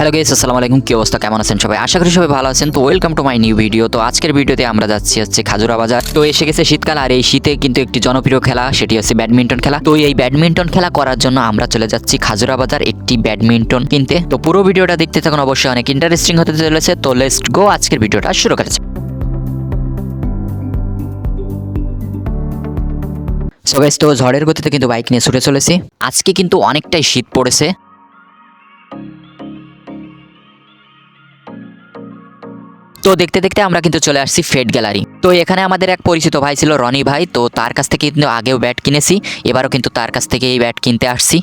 Hello guess আসসালামু আলাইকুম। কি অবস্থা? কেমন আছেন সবাই? আশা করি সবাই ভালো আছেন। তো welcome to my new video তো আজকের ভিডিওতে আমরা যাচ্ছি হচ্ছে খাজুরা বাজার। তো এসে গেছে শীতকাল, আর এই শীতে কিন্তু একটি জনপ্রিয় খেলা, সেটি হচ্ছে ব্যাডমিন্টন খেলা। তো এই ব্যাডমিন্টন খেলা করার জন্য আমরা চলে যাচ্ছি খাজুরা বাজার, একটি ব্যাডমিন্টন কিনতে। তো পুরো ভিডিওটা দেখতে থাকুন, অবশ্যই অনেক ইন্টারেস্টিং হতে চলেছে। তো লেস্ট গো আজকের ভিডিওটা শুরু করেছে সো গাইস তো ঝড়ের গতিতে কিন্তু বাইক নিয়ে ছুটে চলেছি। আজকে কিন্তু অনেকটাই শীত পড়েছে। তো দেখতে দেখতে আমরা কিন্তু চলে আসছি ফেড গ্যালারি তো এখানে আমাদের এক পরিচিত ভাই ছিল রনি ভাই, তো তার কাছ থেকে কিন্তু আগেও ব্যাট কিনেছি, এবারও কিন্তু তার কাছ থেকে এই ব্যাট কিনতে আসছি।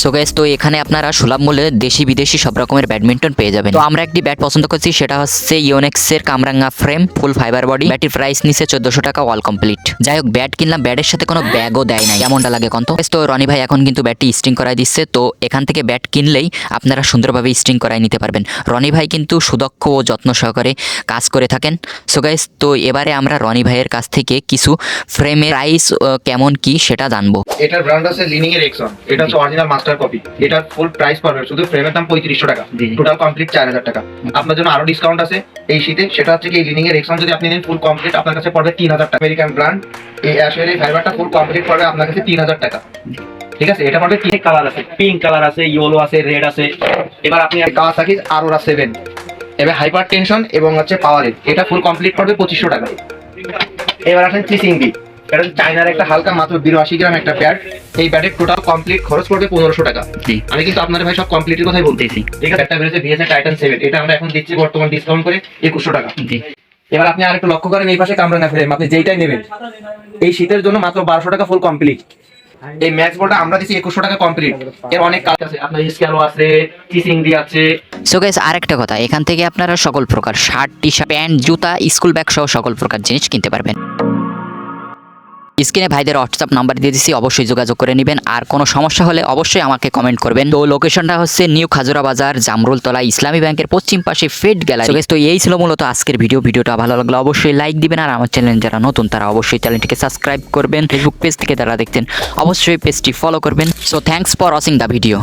সো গাইস তো এখানে আপনারা সুলভ মূল্যে দেশি বিদেশি সব রকমের ব্যাডমিন্টন পেয়ে যাবেন। তো আমরা একটি ব্যাট পছন্দ করছি, সেটা হচ্ছে ইওনেক্সের কামরাঙ্গা ফ্রেম ফুল ফাইবার বডি ব্যাটির প্রাইস নিচে চোদ্দশো টাকা অল কমপ্লিট যাই হোক ব্যাট কিনলাম ব্যাটের সাথে কোনো ব্যাগও দেয় না কেমনটা লাগে কন্ত? তো রনি ভাই এখন কিন্তু ব্যাটটি স্টিং করাই দিচ্ছে, তো এখান থেকে ব্যাট কিনলেই আপনারা সুন্দরভাবে স্টিং করাই নিতে পারবেন। রনি ভাই কিন্তু সুদক্ষ ও যত্ন সহকারে কাজ করে থাকেন। সো গাইস তো এবারে আমরা রনি ভাইয়ের কাছ থেকে কিছু ফ্রেমের প্রাইস কেমন কি সেটা জানব। এটার ব্র্যান্ড আছে লিনিং এর এক্সন এটা হচ্ছে অরিজিনাল মাস্টার কপি এটার ফুল প্রাইস পড়বে শুধু ফ্রেমের দাম পঁয়ত্রিশশো টাকা। টোটাল কমপ্লিট চার হাজার টাকা। আপনার জন্য আরও ডিসকাউন্ট আছে এই শীতে সেটা হচ্ছে কি লিনিং এর এক্সন যদি আপনি নেন ফুল কমপ্লিট আপনার কাছে পড়বে তিন হাজার টাকা। আমেরিকান ব্র্যান্ড এই অ্যাশের এই ফাইবারটা ফুল কমপ্লিট পড়বে আপনার কাছে তিন হাজার টাকা। ঠিক আছে? এটা পড়বে তিন কালার আছে পিঙ্ক কালার আছে ইয়েলো আছে রেড আছে। এবার আপনি কাওয়াসাকি আরোরা সেভেন এবার হাইপার টেনশন এবং হচ্ছে পাওয়ারের এটা ফুল কমপ্লিট পড়বে পঁচিশশো টাকা। এবার আসেন চিসিংবি এটা হচ্ছে চাইনার একটা হালকা মাত্র বিরাশি গ্রাম একটা প্যাড এই প্যাডের টোটাল কমপ্লিট খরচ পড়বে পনেরোশো টাকা। আমি কিন্তু আপনাদের ভাই সব কমপ্লিটের কথাই বলতেছি। ঠিক আছে? একটা বেরোচ্ছে ভিএসএ টাইটান সেভেন এটা আমরা এখন দিচ্ছি বর্তমান ডিসকাউন্ট করে একুশশো টাকা। এবার আপনি আরেকটু লক্ষ্য করেন এই পাশে কামরাঙ্গা ফ্রেম আপনি যেইটাই নেবেন এই শীতের জন্য মাত্র বারোশো টাকা ফুল কমপ্লিট এই ম্যাক্স বলটা আমরা দিচ্ছি একুশশো টাকা কমপ্লিট এর অনেক কাজ আছে। আপনার স্ক্যালো আছে চিসিংদি আছে। সো গাইস আরেকটা কথা এখান থেকে আপনারা সকল প্রকার শার্ট টি শার্ট প্যান্ট জুতা স্কুল ব্যাগ সহ সকল প্রকার জিনিস কিনতে পারবেন। স্ক্রিনে ভাইদের হোয়াটসঅ্যাপ নাম্বার দিয়ে দিচ্ছি অবশ্যই যোগাযোগ করে নেবেন। আর কোনো সমস্যা হলে অবশ্যই আমাকে কমেন্ট করবেন। তো লোকেশনটা হচ্ছে নিউ খাজুরা বাজার জামরুলতলা ইসলামী ব্যাংকের পশ্চিম পাশে ফেড গ্যালারি তো এই ছিল মূলত আজকের ভিডিও ভিডিওটা ভালো লাগলে অবশ্যই লাইক দিবেন, আর আমার চ্যানেল যারা নতুন, তারা অবশ্যই চ্যানেলটিকে সাবস্ক্রাইব করবেন। ফেসবুক পেজ থেকে যারা দেখতেন অবশ্যই পেজটি ফলো করবেন। So thanks for watching the video